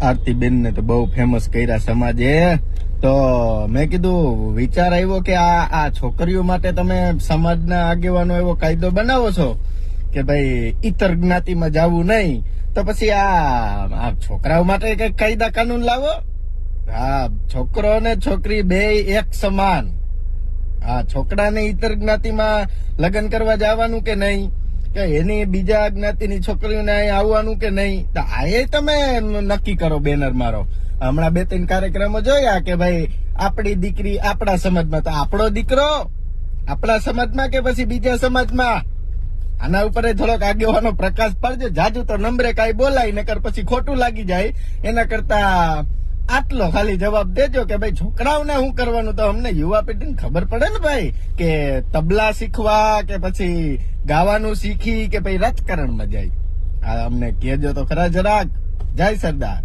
આરતીબેન ને તો બહુ ફેમસ કર્યા સમાજે તો મેં કીધું, વિચાર આવ્યો કે આ આ છોકરીઓ માટે તમે સમાજના આગેવાનો એવો કાયદો બનાવો છો કે ભાઈ, ઈતર જ્ઞાતિમાં જવું નહીં. તો પછી આ છોકરાઓ માટે કઈ કાયદા કાનૂન લાવો? હા છોકરો ને છોકરી બે એક સમાન. હા છોકરાને ઈતર જ્ઞાતિમાં લગ્ન કરવા જવાનું કે નહીં? કે એની બીજા જ્ઞાતિની છોકરીઓને અહીં આવવાનું કે નહીં? તો આ તમે નક્કી કરો બેનર મારો. હમણાં બે ત્રણ કાર્યક્રમો જોયા કે ભાઈ, આપણી દીકરી આપણા સમાજમાં, તો આપણો દીકરો આપણા સમાજમાં કે પછી બીજા સમાજમાં? આના ઉપર થોડોક આગેવાનો પ્રકાશ પડજો. જાજુ તો નંબરે કાંઈ બોલાય, નકર પછી ખોટું લાગી જાય. એના કરતા આટલો ખાલી જવાબ દેજો કે ભાઈ છોકરાઓને શું કરવાનું? તો અમને યુવા પેઢીને ખબર પડે ને ભાઈ કે તબલા શીખવા કે પછી ગાવાનું શીખી કે પછી રાજકારણમાં જાય. આ અમને કહેજો તો ખરા જરાક. જય સરદાર.